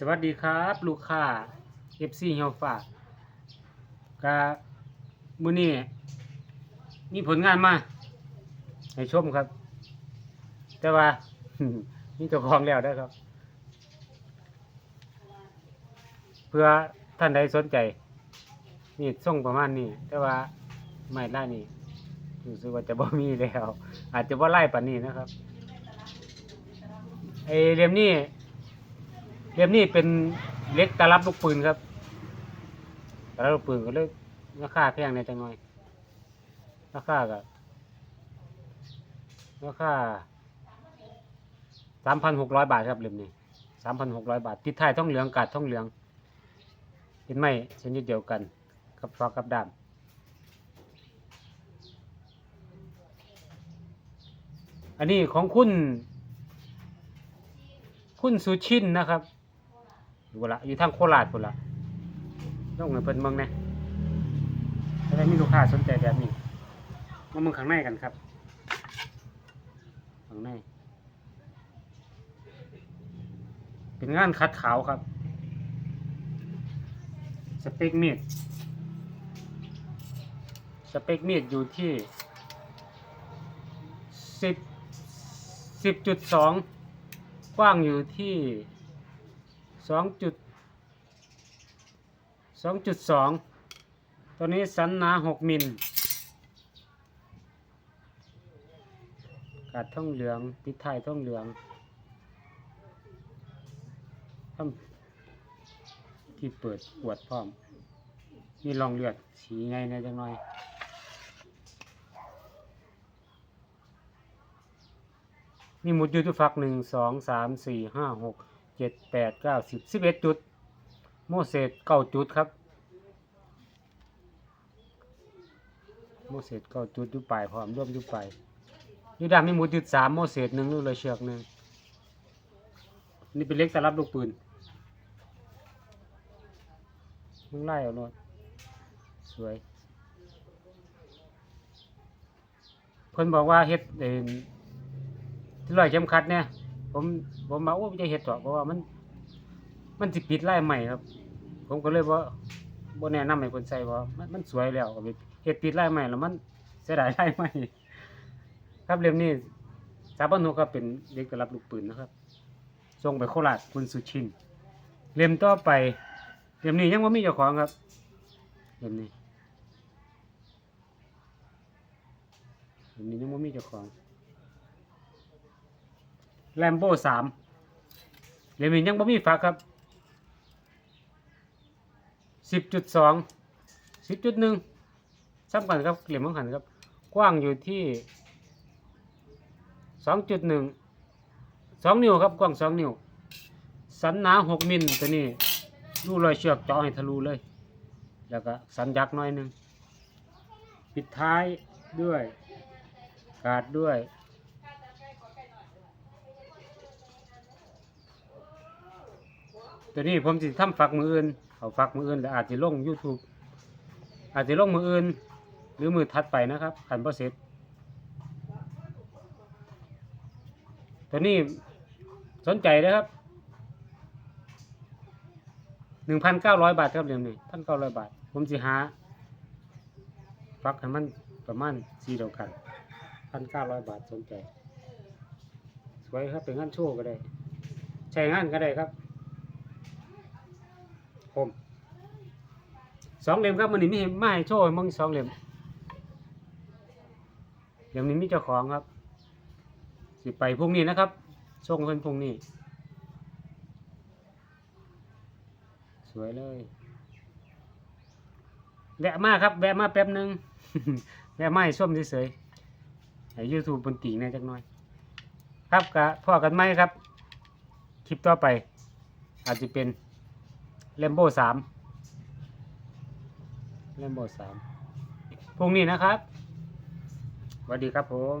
สวัสดีครับ ลูกค้า FC เฮียวฝากกะมื้อนี้มีผลงานมา ให้ชมครับ แต่ว่ามีเจ้าของแล้วได้ครับ เพื่อท่านใดสนใจ นี่ส่งประมาณนี้ แต่ว่าไม่ได้นี่รู้สึกว่าจะบ่มีแล้ว อาจจะบ่ไล่ปานนี้นะครับไอเล่มนี้ เล่มนี้เป็นเล็กตารับลูกปืนครับตารับลูกปืนก็เลยราคาแพงในจังหน่อยราคาก็ราคาสามพันหกร้อยบาทครับเล่มนี้สามพันหกร้อยบาท ติดท้ายท่องเหลืองกาดท่องเหลืองเป็นไม้ชนิดเดียวกันกับฟอกกับดามอันนี้ของคุณ คุณสุชินนะครับ อยู่ละอยู่ทางโคราชพุ่นละต้องเงินเพิ่นเมืองนะถ้าได้มีลูกค้าสนใจแบบนี้มาเมืองข้างในกันครับข้างในเป็นงานคัดขาวครับสเปคมีดสเปคมีดอยู่ที่สิบสิบจุดสองกว้างอยู่ที่ สองจุดสองจุดสองตัวนี้สันหนาหกมิลกาดท่องเหลือง ติดท้ายท่องเหลืองทำที่เปิดปวดพร้อม มีรองเลือดสีไงนะจังหน่อยมีหมุดอยู่ทุกฝักหนึ่งสองสามสี่ห้าหก เจ็ดแปดเก้าสิบสิบเอ็ดจุด โมเสสเก้าจุดครับ โมเสสเก้าจุดอยู่ปลายพร้อมร่วมอยู่ปลายยูดามีมุดจุดสามโมเสสหนึ่งลูกเลยเชือกหนึ่งนี่เป็นเล็กตลับลูกปืนมึงไล่เอาโนดสวย เพิ่นบอกว่าเฮ็ดเองที่ร้อยเข็มขัดเนี่ย ผมผมมาโอ้ไม่ใช่เฮ็ดต่อเพราะว่ามัน มันสิปิดไล่ใหม่ครับ ผมก็เลยว่าบ่แนะนำให้คนใส่ว่ามันมันสวยแล้วก็ไปเฮ็ดปิดไล่ใหม่แล้วมันเสียดายไล่ใหม่ครับเล่มนี้สาบันโนก็เป็นเด็กตลับลูกปืนนะครับส่งไปโคราชคุณสุชินเล่มต่อไปเล่มนี้ยังบ่ามีเจ้าของครับเล่มนี้เล่มนี้ยังบ่มีเจ้าของ แลมโบ้สามเล่มนี้ยังบ่มีฝากครับสิบจุดสองสิบจุดหนึ่งซ้ำกันครับเหลี่ยมของหันครับ กว้างอยู่ที่สองจุดหนึ่งสองนิ้วครับ กว้างสองนิ้ว สันหนาหกมิลตัวนี้รูรอยเชือกเจาะให้ทะลุเลย แล้วก็สันยักษ์หน้อยหนึ่งปิดท้ายด้วย กาดด้วย ตัวนี้ผมสิทำฝักมืออื่นเอาฝักมืออื่นแล้วอาจจะลง YouTube อาจจะลงมืออื่น หรือมือถัดไปนะครับขันบ่เสร็จตัวนี้สนใจนะครับหนึ่งพันเก้าร้อยบาทครับเรียมนี้พันเก้าร้อยบาท ผมสิหาฟักให้มันประมาณสี่เดียวกันพันเก้าร้อยบาทสนใจ สวยครับเป็นงานโชว์ก็ได้ ใช้งานก็ได้ครับ ผมสองเล่มครับมันนี้มีไม่ให้โชว์มึงสองเล่มเล่มนี้มีเจ้าของครับ สิไปพรุ่งนี้นะครับส่งเพิ่นพรุ่งนี้ สวยเลยแวะมาครับแวะมาแป๊บหนึงแวะมาให้ส้มเฉยๆให้ยูทูบบนตีแน่จักหน่อย ครับกะพ่อกันไหมครับ คลิปต่อไป อาจจะเป็น เลมโบสามเลมโบสามพรุ่งนี้นะครับสวัสดีครับผม